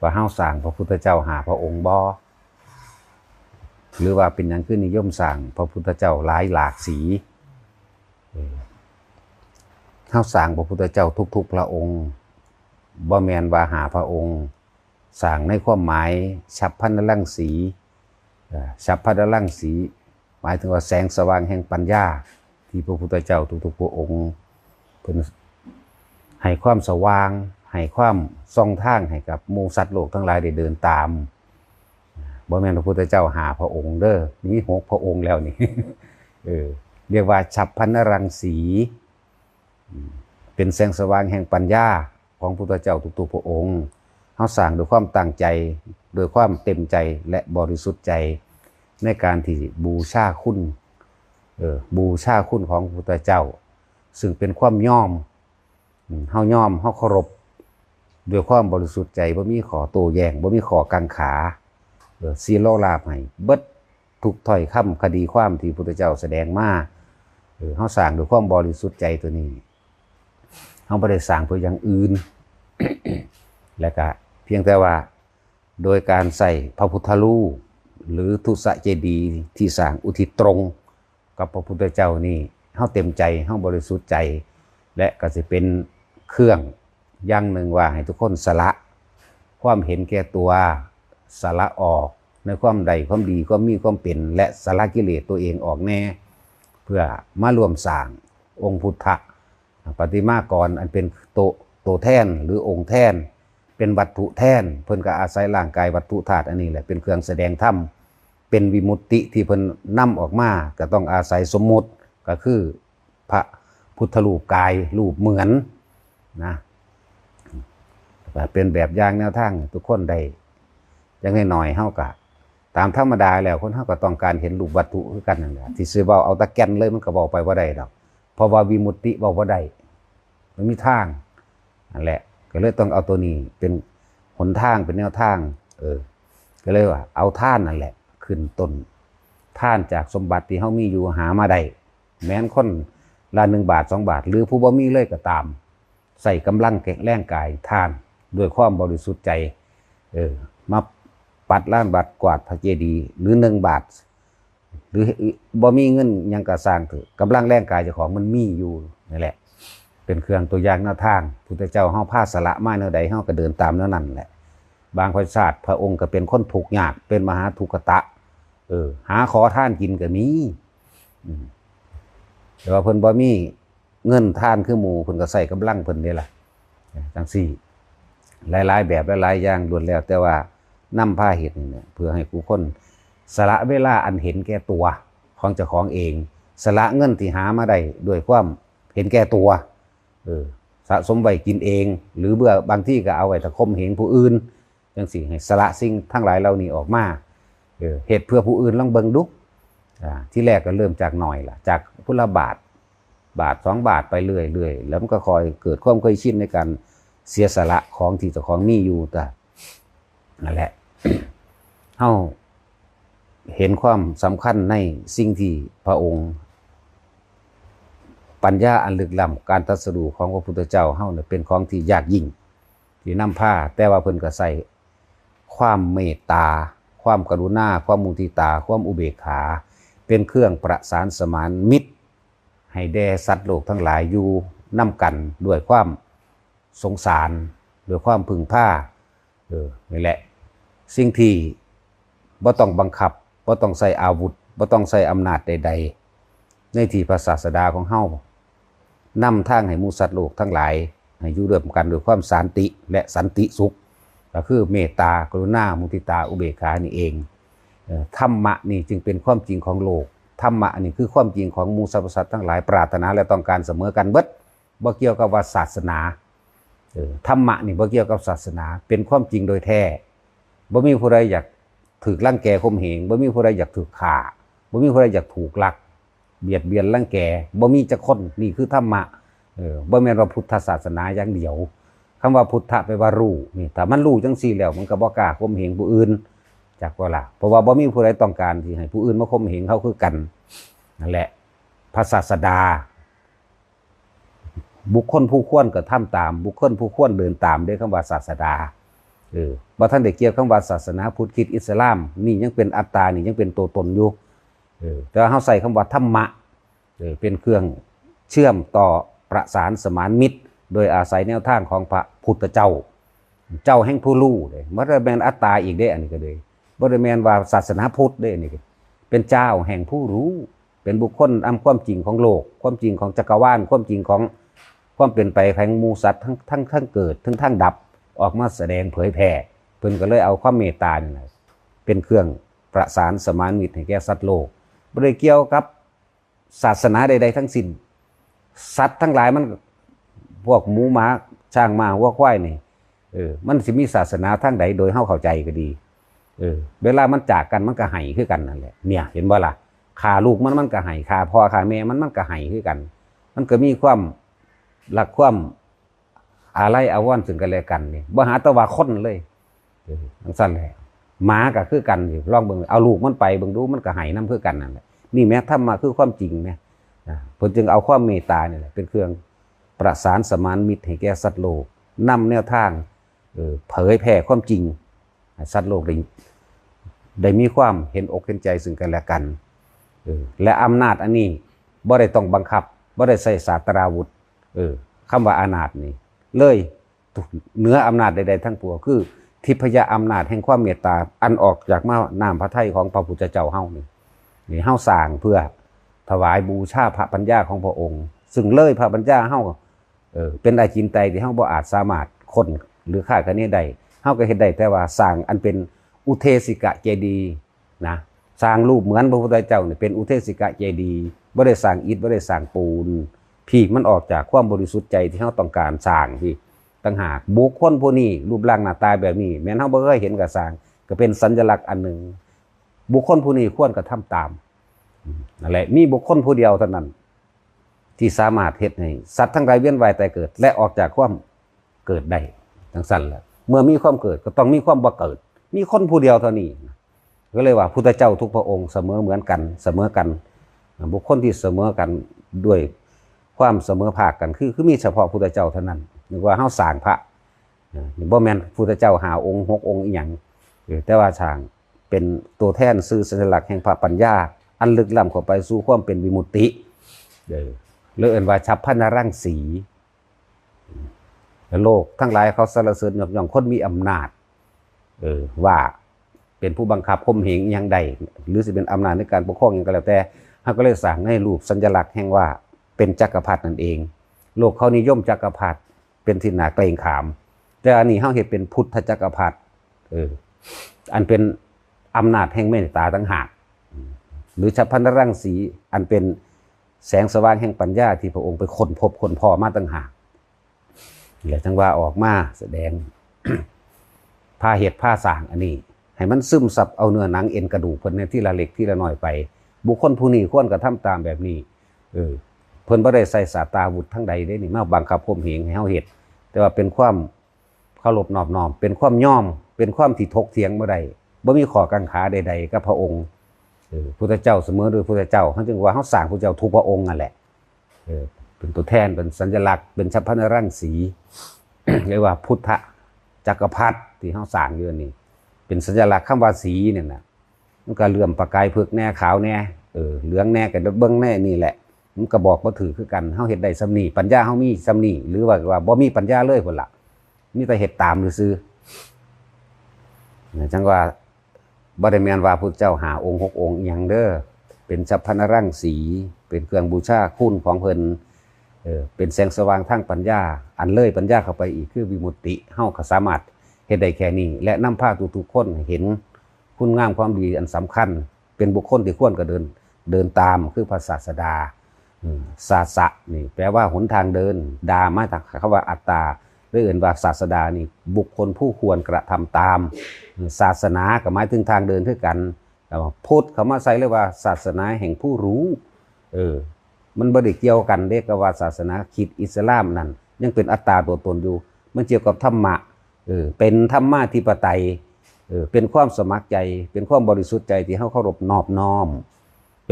ว่าเฮาสร้างพระพุทธเจ้าหาพระองค์บ่หรือว่าเป็นหยังคือนิยมสร้างพระพุทธเจ้าหลายหลากสีเออเฮาสร้างพระพุทธเจ้าทุก ๆ พระองค์บ่แมนว่าหาพระองค์สร้างในความหมายฉับพันลังสีฉับพันลังสี หมายถึงว่าแสงสว่างแห่งปัญญา ที่พระพุทธเจ้าทุกๆพระองค์เพิ่นให้ความสว่าง ให้ความส่องทางให้กับมูสัตว์โลกทั้งหลายได้เดินตามบ่แม่นพระพุทธเจ้าหาพระองค์เด้อมีหกพระองค์แล้วนี่เออเรียกว่าฉับพันรังสีเป็นแสงสว่างแห่งปัญญาของพระพุทธเจ้าทุกๆพระองค์เฮาสร้างด้วยความตั้งใจโดยความเต็มใจและบริสุทธิ์ใจในการที่บูชาคุณเออบูชาคุณของพระพุทธเจ้า ซึ่งเป็นความย่อมอืมเฮาย่อมเฮาเคารพ ด้วยความบริสุทธิ์ใจบ่มีขอโตแยงบ่มีขอกังขาเออซีโลลาภให้เบิดทุกถ้อยคำคดีความที่พระพุทธเจ้าแสดงมาเออเฮาสร้างด้วยความบริสุทธิ์ใจตัวนี้เฮาบ่ได้สร้างเพื่ออย่างอื่น และก็เพียงแต่ว่าโดยการใส่พระพุทธรูปหรือทุสเจดีย์ที่สร้างอุทิศตรง กับพระพุทธเจ้านี่เฮาเต็มใจเฮาบริสุทธิ์ใจ และก็สิเป็นเครื่อง อย่างหนึ่งว่าให้ทุกคนสละ ความเห็นแก่ตัวสละออกในความใดความดีความมีความเป็น และสละกิเลสตัวเองออกแน่ เพื่อมารวมสร้างองค์พุทธะปฏิมากรอันเป็นโตโตแท่นหรือองค์แท่น เป็นวัตถุแท่น เพิ่นก็อาศัยร่างกายวัตถุธาตุอันนี้แหละเป็นเครื่องแสดงธรรมเป็นวิมุตติที่เพิ่นนำออกมาก็ต้องอาศัยสมมุติก็คือพระพุทธรูปกายรูปเหมือนนะ เป็นแบบอย่างแนวทางให้ทุกคนได้ยังน้อยๆเฮาก็ตามธรรมดาแล้วคนเฮาก็ต้องการเห็นรูปวัตถุคือกันนั่นแหละที่ซื้อเว้าเอาตะแกนเลยมันก็บอกไปบ่าได้ดอกเพราะว่าวิมุตติเว้าได้มันมีทางนั่นแหละ ก็เลยต้องเอาตัวนี้เป็นหนทางเป็นแนวทาง เออ ก็เลยว่า เอาท่านนั่นแหละ ขึ้นต้นท่านจากสมบัติที่เขามีอยู่หามาได้แม้นคนละหนึ่งบาทสองบาท หรือผู้บ่มีเลยก็ตาม ใส่กำลังแข็งแรงกายท่าน ด้วยความบริสุทธิ์ใจ เออมาปัดล้านบาทกวาดพระเจดีย์หรือหนึ่งบาท หรือบ่มีเงินยังกระสร้างเถอกำลังแรงกายเจ้าของมันมีอยู่นี่แหละ เป็นเครื่องตัวอย่างแนวทางพุทธเจ้าเฮาพาสละมาแนวใดเฮาก็เดินตามแนวนั้นแหละ บางพระชาติพระองค์ก็เป็นคนทุกข์ยากเป็นมหาทุกตะ เออ หาขอท่านกินก็มีแต่ว่าเพิ่นบ่มีเงินท่านคือหมูเพิ่นก็ใส่กำลังเพิ่นนี่แหละจังซี่ หลายๆ แบบหลายๆอย่างล้วนแล้ว แต่ว่านำพาเหตุเนี่ยเพื่อให้ผู้คนสละเวลาอันเห็นแก่ตัวของเจ้าของเอง สละเงินที่หามาได้ด้วยความเห็นแก่ตัวเออสะสมไว้กินเอง หรือเบื่อบางที่ก็เอาไว้ตะคมเหงผู้อื่นจังสิให้สละสิ่งทั้งหลายเหล่านี้ออกมาเออเหตุเพื่อผู้อื่นลองเบิ่งดุอ่าที่แรกก็เริ่มจากหน่อยล่ะ จากพุละบาทบาทสองบาทไปเรื่อยเรื่อยแล้วมันก็คอยเกิดความเคยชินในการ เสียสละของที่เจ้าของมีอยู่แต่นั่นแหละเฮาเห็นความสำคัญในสิ่งที่พระองค์ ปัญญาอันลึกล้ำการตรัสรู้ของพระพุทธเจ้าเฮาเนี่ยเป็นของที่ยากยิ่ง ที่นำผ้าแต่ว่าเพิ่นก็ใส่ความเมตตา ความกรุณา ความมุทิตา ความอุเบกขา เป็นเครื่องประสานสมานมิตร ให้แด่สัตว์โลกทั้งหลายอยู่นํกันด้วยความ สงสารด้วยความพึงผ้าเออนี่แหละ สิ่งที่บ่ต้องบังคับบ่ต้องใส่อาวุธบ่ต้องใส่อำนาจใด ๆ ในที่พระศาสดาของเฮานำทางให้มูสัตว์โลกทั้งหลายให้อยู่ร่วมกันด้วยความสันติและสันติสุข ก็คือเมตตากรุณามุทิตาอุเบกขานี่เองธรรมะนี่จึงเป็นความจริงของโลกธรรมะนี่คือความจริงของมูสัพสัตว์ทั้งหลายปรารถนาและต้องการเสมอกันเบิดบ่เกี่ยวกับว่าศาสนา ธรรมะนี่บ่เกี่ยวกับศาสนา เป็นความจริงโดยแท้บ่มีผู้ใดอยากถูกลังแกข่มเหงบ่มีผู้ใดอยากถูกฆ่าบ่มีผู้ใดอยากถูกลัก เบียดเบียนรังแกบ่มีจักคนนี่คือธรรมะเออบ่แม่นว่าพุทธศาสนาอย่างเดียวคำว่าพุทธะแปลว่ารู้นี่ถ้ามันรู้จังซี่แล้วมันก็บ่กล้าข่มเหงผู้อื่นจักว่าล่ะเพราะว่าบ่มีผู้ใดต้องการที่ให้ผู้อื่นมาข่มเหงเขาคือกันนั่นแหละพระศาสดา บุคคลผู้ควรก็ทำตาม บุคคลผู้ควรเดินตามด้วยคำว่าศาสดาเออบ่ท่านได้เกี่ยวคำว่าศาสนาพุทธคิดอิสลาม นี่ยังเป็นอัตตานี่ยังเป็นตัวตนอยู่เออแต่เฮาใส่คำว่าธรรมะเออเป็นเครื่องเชื่อมต่อประสานสมานมิตร โดยอาศัยแนวทางของพระพุทธเจ้า เจ้าแห่งผู้รู้เลยบ่ได้แม่นอัตตาอีกเด้อันนี้ก็เลยบ่ได้แม่นว่าศาสนาพุทธเด้อันนี้เป็นเจ้าแห่งผู้รู้ เป็นบุคคลอำความจริงของโลก ความจริงของจักรวาลความจริงของ ความเป็นไปแห่งมูสัตว์ทั้งทั้งทั้งเกิดทั้งทั้งดับออกมาแสดงเผยแผ่เพิ่นก็เลยเอาความเมตตานี่แหละเป็นเครื่องประสานสมานมิตรให้แก่สัตว์โลกบ่ได้เกี่ยวกับศาสนาใดๆทั้งสิ้นสัตว์ทั้งหลายมันพวกหมูหมาช้างมาวัวควายนี่เออมันสิมีศาสนาทางใดโดยเฮาเข้าใจก็ดี เออ เวลามันจากกันมันก็ไห้คือกันนั่นแหละเนี่ย เห็นบ่ล่ะขาลูกมันมันก็ไห้ขาพ่อขาแม่มันมันก็ไห้คือกัน มันก็มีความ รักความอะไรอาวรณ์ซึ่งกันและกันนี่บ่หาตะว่าคนเลยเออจังซั่นแหละหมาก็คือกันอยู่ลองเบิ่งเอาลูกมันไปเบิ่งดูมันก็ไห้นํคือกันนั่นแหละนี่แม้ธรรมะคือความจริงแม่อ่าเพิ่นจึงเอาความเมตตาเนี่แหละเป็นเครื่องประสานสมานมิตรให้แก่สัตว์โลกนำแนวทางเออเผยแผ่ความจริงสัตว์โลกได้ได้มีความเห็นอกเห็นใจซึ่งกันและกันเออและอำนาจอันนี้บ่ได้ต้องบังคับบ่ได้ใส่ศาสตราวุธ เออคำว่าอานาจนี่ เลยเนื้ออำนาจใดๆทั้งปวงคือ ทิพยอำนาจแห่งความเมตตา อันออกจากมานามพระทัยของพระพุทธเจ้าเฮานี่นี่เฮาสร้างเพื่อถวายบูชาพระปัญญาของพระองค์ ซึ่งเลยพระปัญญาเฮาเออเป็นอาจินไตที่เฮาบ่อาจสามารถคนหรือค่ากันนี้ได้เฮาก็เฮ็ดได้แต่ว่าสร้างอันเป็นอุเทสิกะเจดีนะสร้างรูปเหมือนพระพุทธเจ้านี่เป็นอุเทสิกะเจดีบ่ได้สร้างอิฐบ่ได้สร้างปูน พี่มันออกจากความบริสุทธิ์ใจที่เฮาต้องการสร้างพี่ต่างหากบุคคลผู้นี้รูปร่างหน้าตาแบบนี้ แม้นเฮาบ่เคยเห็นก็สร้าง ก็เป็นสัญลักษณ์อันหนึ่งบุคคลผู้นี้ควรกระทำตามอืมนั่นแหละมีบุคคลผู้เดียวเท่านั้น ที่สามารถเฮ็ดให้สัตว์ทั้งหลายเวียนว่ายแต่เกิด และออกจากความเกิดได้ทั้งสั้นแหละเมื่อมีความเกิดก็ต้องมีความบ่เกิด มีคนผู้เดียวเท่านี้ก็เลยว่าพุทธเจ้าทุกพระองค์เสมอเหมือนกันเสมอกัน บุคคลที่เสมอกันด้วย ความเสมอภาคกันคือคือมีเฉพาะพุทธเจ้าเท่านั้นนึกว่าเฮาสร้างพระนี่บ่แม่นพุทธเจ้าหาองค์หกองค์อีหยังแต่ว่าสร้างเป็นตัวแทนสื่อสัญลักษณ์แห่งพระปัญญา อันลึกล้ำเข้าไปสู่ความเป็นวิมุตติเออหรือเอ่นว่าฉับพันนรังสีโลกทั้งหลายเขาสรรเสริญยกย่องคนมีอำนาจเออว่าเป็นผู้บังคับข่มเหงอหยังใดหรือสิเป็นอำนาจในการปกครองอหยังก็แล้วแต่เขาก็เลยสั่งให้รูปสัญลักษณ์แห่งว่า เป็นจักรพรรดินั่นเอง โลกเขานิยมจักรพรรดิเป็นที่นาเกรงขาม แต่อันนี้เขาเห็นเป็นพุทธจักรพรรดิเอออันเป็นอำนาจแห่งเมตตาต่างหากหรือชัพพันธรังสีอันเป็นแสงสว่างแห่งปัญญาที่พระองค์ไปค้นพบค้นพอมาต่างหากเดี๋ยวจังว่าออกมาแสดงผ้าเห็ดผ้าสางอันนี้ ให้มันซึมซับเอาเนื้อหนังเอ็นกระดูกเพิ่นในที่ละเล็กที่ละน้อยไป บุคคลผู้นี้ควรกระทำตามแบบนี้ เออ พิ่นบ่ได้ใส่สาตาวุธทั้งใดได้นี่มาบังคับข่มเหงให้เฮาเฮ็ดแต่ว่าเป็นความเคารพนอบน้อม เป็นความย่อม เป็นความที่ทกเถียงบ่ได้บ่มีข้อกังขาใดๆกับพระองค์เออพุทธเจ้าเสมอโดยพุทธเจ้าเขาจึงว่าเฮาสร้างพุทธเจ้าทุกพระองค์นั่นแหละเออเป็นตัวแทนเป็นสัญลักษณ์เป็นชัพพนรังสีเรียกว่าพุทธจักรพรรดิที่เฮาสร้างอยู่นี่ เป็นสัญลักษณ์คำว่าสีเนี่ยนะมันก็เลื่อมประกายเพึกแน่ขาวแน่เออเหลืองแน่กับเบิ้งแน่นี่แหละ มันก็บอกบ่ถือคือกันเฮาเฮ็ดได้ซำนีปัญญาเฮามีซำนีหรือว่าว่าบ่มีปัญญาเลยพุ่นละมีแต่เฮ็ดตามซื่อๆนะจังว่าบ่ได้แม่นว่าพุทธเจ้าหาองค์หกองค์อีหยังเด้อเป็นสัพพนรังสี เป็นเครื่องบูชาคุณของเพิ่นเออเป็นแสงสว่างทางปัญญา อันเลยปัญญาเข้าไปอีกคือวิมุตติเฮาก็สามารถเฮ็ดได้แค่นี้ และนำพาทุกๆคนเห็นคุณงามความดีอันสำคัญ เป็นบุคคลที่ควรก็เดินเดินตามคือพระศาสดา ศาสะนี่แปลว่าหนทางเดิน ดามาจากคำว่าอัตตาหรืออื่นว่าศาสดานี่บุคคลผู้ควรกระทำตาม ศาสนาก็หมายถึงทางเดินคือกันแต่ว่าพุทธเขามาใส่เรียกว่าศาสนาแห่งผู้รู้เออมันบ่ได้เกี่ยวกันเรียกว่าศาสนาคิดอิสลามนั่นยังเป็นอัตตาตัวตนอยู่ มันเกี่ยวกับธรรมะเออเป็นธรรมาธิปไตยเออเป็นความสมัครใจ เป็นความบริสุทธิ์ใจที่เฮาเคารพนอบน้อม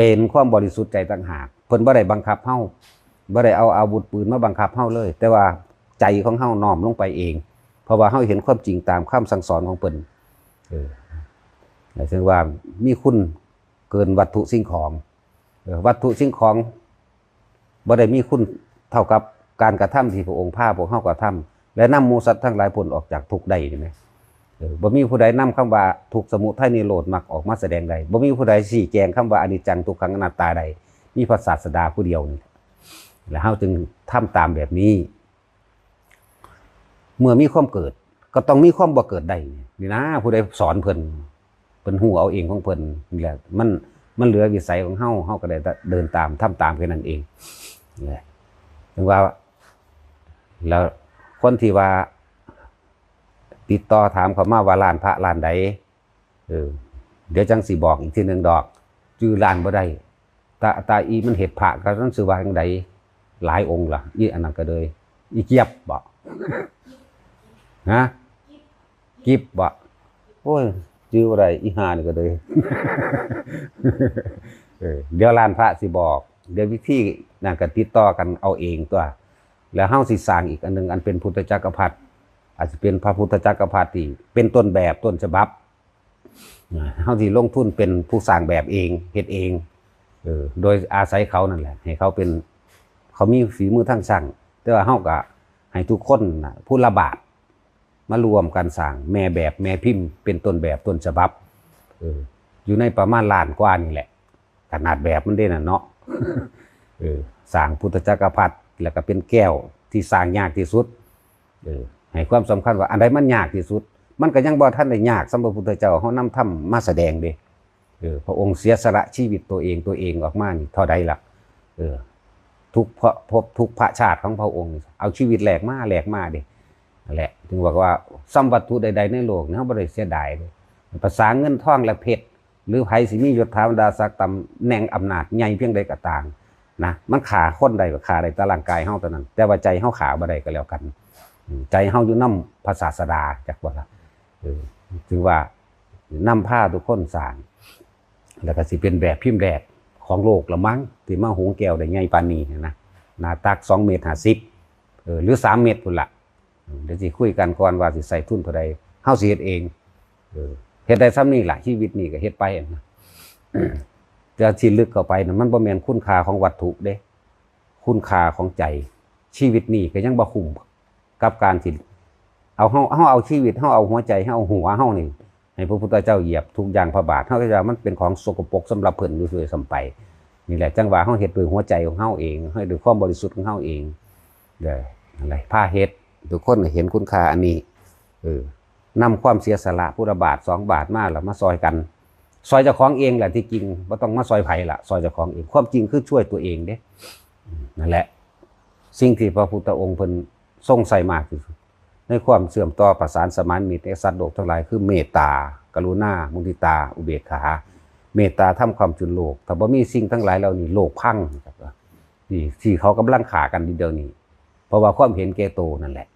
เป็นความบริสุทธิ์ใจต่างหากเพิ่นบ่ได้บังคับเฮาบ่ได้เอาอาวุธปืนมาบังคับเฮาเลย แต่ว่าใจของเฮาน้อมลงไปเอง เพราะว่าเฮาเห็นความจริงตามคำสั่งสอนของเพิ่นเออหมายถึงว่ามีคุณเกินวัตถุสิ่งของวัตถุสิ่งของบ่ได้มีคุณเท่ากับการกระทำที่พระองค์พาพวกเฮากระทำและนำหมูสัตว์ทั้งหลายพ้นออกจากทุกข์ได้นี่แหม บ่มีผู้ใดนำคำว่าทุกสมุทัยนิโรธมรรคออกมาแสดงใดบ่มีผู้ใดชี้แจงคำว่าอนิจจังทุกขังอนัตตาใดมีพระศาสดาผู้เดียวนี่แล้วเฮาจึงทำตามแบบนี้ เมื่อมีความเกิด ก็ต้องมีความบ่เกิดได้นี่นะผู้ใดสอนเพิ่นเพิ่นฮู้เอาเองของเพิ่นนี่แหละมันมันเหลือวิสัยของเฮาเฮาก็ได้เดินตามทำตามแค่นั้นเองนี่แหละถึงว่า แล้วคนที่ว่า ติดต่อถามเขามาว่าร้านพระร้านใดเออเดี๋ยวจังสิบอกอีกทีหนึ่งดอกจื้อร้านบ่ได้ตาตาอีมันเห็ดพระก็ต้องซื้อว่าจังใดหลายองค์ล่ะอีอันนั้นก็เลยอีเกียบบ่ฮะกิบบ่โอ้ยจื้ออะไรอีหานี่ก็เลยเออเดี๋ยวลานพระสิบอก เดี๋ยววิธีนั่นก็ติดต่อกันเอาเองตัว แล้วเฮาสิสางอีกอันหนึงอันเป็นพุทธจักรพรรดิ อาจจะเป็นพระพุทธจักรพรรดิที่เป็นต้นแบบต้นฉบับอ่าเฮาสิลงทุนเป็นผู้สร้างแบบเองเฮ็ดเองเออโดยอาศัยเขานั่นแหละ ให้เขาเป็นเขามีฝีมือทั้งช่างแต่ว่าเฮาก็ให้ทุกคนนะผู้ละบาทมารวมกันสร้างแม่แบบแม่พิมพ์ เป็นต้นแบบต้นฉบับเอออยู่ในประมาณล้านกว่านี่แหละ ขนาดแบบมันได้น่ะเนาะเออสร้างพุทธจักรพรรดิแล้วก็เป็นแก้วที่สร้างยากที่สุดเออ ให้ความสำคัญว่าอันใดมันยากที่สุด มันก็ยังบ่ทันได้ยากสำหรับพุทธเจ้าเฮานำทำมมาแสดงเด้เออพระองค์เสียสละชีวิตตัวเองตัวเองออกมานี่เท่าใดล่ะเออทุกพระพบทุกพระชาติของพระองค์ เอาชีวิตแหลกมาแหลกมาเดินั่นแหละถึงบอกว่าสัมวัตถุใด ๆ ในโลกเนี่ยเขาบริเสียดายเลยภาษาเงินทองและเพชรหรือไผสิมียศถาบรรดาศักดิ์ตำแหน่งอำนาจใหญ่เพียงใดก็ต่างนะมันขาคนใดก็ขาใดตารางกายเฮาเท่านั้น แต่ว่าใจเฮาขาบ่ได้ก็แล้วกัน ใจเฮาอยู่นำภาษาสดาจากบ่ล่ะถือว่านำผ้าทุกคนสางแล้วก็สิเป็นแบบพิมพ์แรกของโลกละมั้งที่มาหงแก้วได้ใหญ่ปานนี้นะหน้าตัก2เมตร50เออหรือ3เมตรพุ่นละเดี๋ยวสิคุยกันก่อนว่าสิใส่ทุนเท่าใดเฮาสิเฮ็ดเองเออเฮ็ดได้ซ้ำนี่ล่ะชีวิตนี่ก็เฮ็ดไปนะแต่ที่ลึกเข้าไปนะมันบ่แม่นคุณค่าของวัตถุเด้ คุณค่าของใจชีวิตนี่ก็ยังบ่คุ้ม กับการที่เอาเฮาเฮาเอาชีวิตเฮาเอาหัวใจเฮาเอาหัวเฮานี่ให้พระพุทธเจ้าเหยียบทุกอย่างพระบาทเฮาก็จะมันเป็นของสกปรกสำหรับเพิ่นอยู่ด้วยซ้ำไปนี่แหละจังหวะเฮาเฮ็ดด้วยหัวใจของเฮาเองให้ด้วยความบริสุทธิ์ของเฮาเองเด้ออะไรผ้าเฮ็ดทุกคนเห็นคุณค่าอันนี้เออนำความเสียสละพุทธบาทสองบาทมาแล้วมาซอยกัน ซอยเจ้าของเองแหละที่จริงบ่ต้องมาซอยไผละซอยเจ้าของเองความจริงคือช่วยตัวเองเด้นั่นแหละ สิ่งที่พระพุทธองค์เพิ่น ทรงใส่มากที่สุดในความเสื่อมต่อประสานสมานมิตรในสัตว์โลกทั้งหลายคือเมตตา กรุณา มุทิตา อุเบกขา เมตตาทำความจุนโลกถ้าบ่มีสิ่งทั้งหลายเหล่านี้โลกพังครับนี่ที่เขากำลังขากันเดียวนี้ เพราะว่าความเห็นแก่โตนั่นแหละ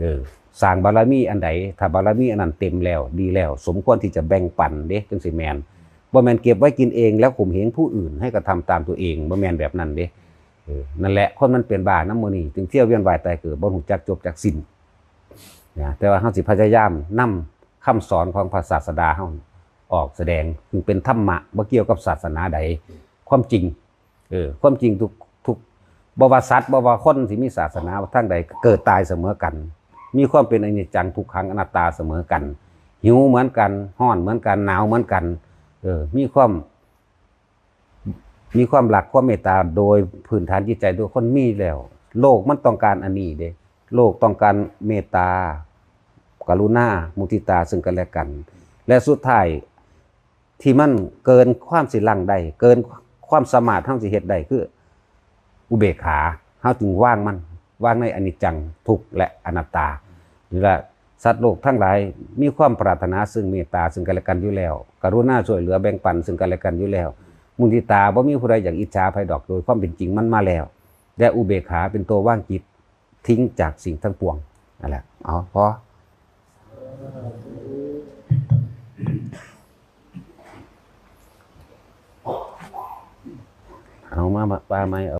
เออสร้างบารมีอันใดถ้าบารมีอันนั้นเต็มแล้วดีแล้ว สมควรที่จะแบ่งปันเด้จังสิแมนบ่แมนเก็บไว้กินเองแล้วข่มเหงผู้อื่นให้กระทำตามตัวเองบ่แมนแบบนั้นเด้ นั่นแหละคนมันเป็นบ้าน้ำมือนี่จึงเที่ยวเวียนว่ายตายเกิดบ่รู้จักจบจักสินนะแต่ว่าเฮาสิพยายามนำคำสอนของพระศาสดาเฮาออกแสดงถึงเป็นธรรมะบ่เกี่ยวกับศาสนาใดความจริงเออความจริงทุกทุกบว่าสัตว์บว่าคนที่มีศาสนาทางใดเกิดตายเสมอกัน มีความเป็นอนิจจังทุกขังอนัตตาเสมอกัน หิวเหมือนกันร้อนเหมือนกันหนาวเหมือนกันเออมีความ มีความหลักความเมตตาโดยพื้นฐานจิตใจทุกคนมีแล้ว โลกมันต้องการอันนี้เด้โลกต้องการเมตตากรุณามุทิตาซึ่งกันและกัน และสุดท้ายที่มันเกินความสิลังได้เกินความสมารถเฮาสิเฮ็ดได้คือ อุเบกขาเฮาจึงว่างมันว่างในอนิจจังทุกข์และอนัตตานี่แหละสัตว์โลกทั้งหลายมีความปรารถนาซึ่งเมตตาซึ่งกันและกันอยู่แล้ว กรุณาช่วยเหลือแบ่งปันซึ่งกันและกันอยู่แล้ว มุทิตาบ่มีผู้ใดอยากอิจฉาภัยดอกโดยความเป็นจริงมันมาแล้ว และอุเบกขาเป็นตัวว่างจิตทิ้งจากสิ่งทั้งปวงนั่นแหละเอาพอเอามาปลาไมเอา